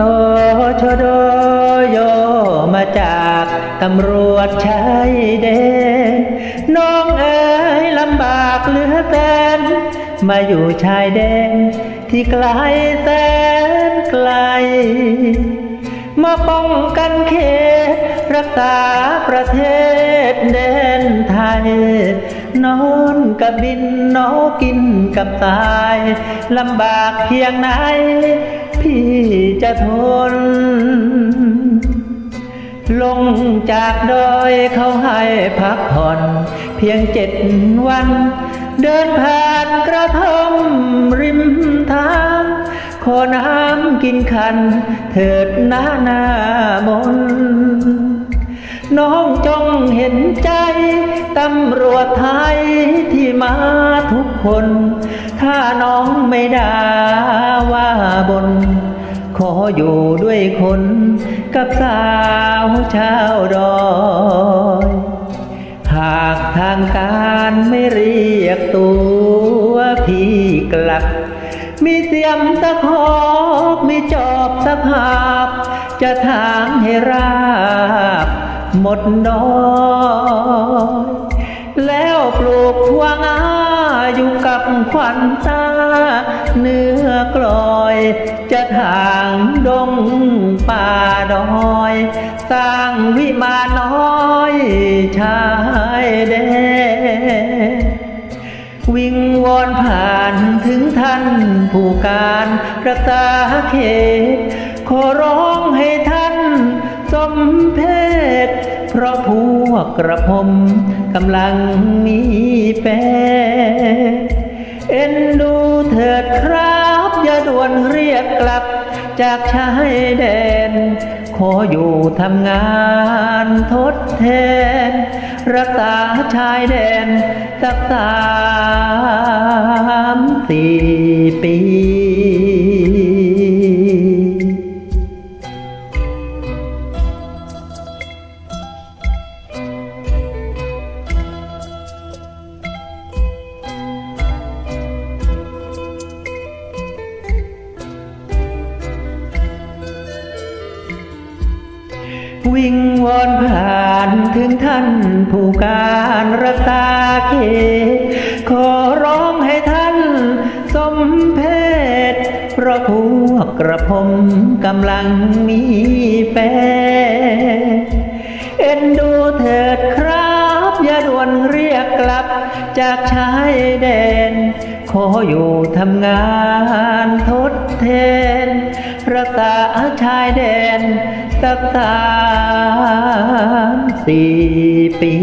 ตชดโยมาจากตำรวจชายแดน น้องเอ๋ยลำบากเหลือแสนมาอยู่ชายแดนที่ไกลแสนไกล มาป้องกันเขตรักษาประเทศแดนไทย นอนกับบินนอกินกับตายลำบากเพียงไหน พี่จะทน ลงจากดอยเขาให้พักผ่อน เพียงเจ็ดวัน เดินผ่านกระท่อมริมทางขอน้ำกินคัน เถิดหน้าหน้ามน น้องจงเห็นใจตำรวจไทยที่มาทุกคนถ้าน้องไม่ด่าว่าบน ขออยู่ด้วยคนกับสาวชาวดอยหากทางการไม่เรียกตัวพี่กลับ มีเสียมสักหอกมีจอบสักหาบ จะถางให้ราบ หมดดอย แล้วปลูก อยู่กับขวัญตา เนื้อกลอย จะทางดงป่าดอย สร้างวิมานน้อยชายแดนวิงวอนผ่านถึงท่านผู้การรักษาเขต ขอร้องให้ท่านสมเพศ เพราะพวกกระผมกำลังมีแฟน เอ็นดูเถิดครับ อย่าด่วนเรียกกลับ จากชายแดน ขออยู่ทำงานทดแทน รักษาชายแดนสักสามสี่ปี วิงวอนผ่านถึงท่านผู้การรักษาเขตขอร้องให้ท่านสมเพศเพราะพวกกระผมกำลังมีแฟนเอ็นดูเถิดครับ อย่าด่วนเรียกกลับจากชายแดน ขออยู่ทำงานทดแทน รักษาชายแดนสักสามสี่ปี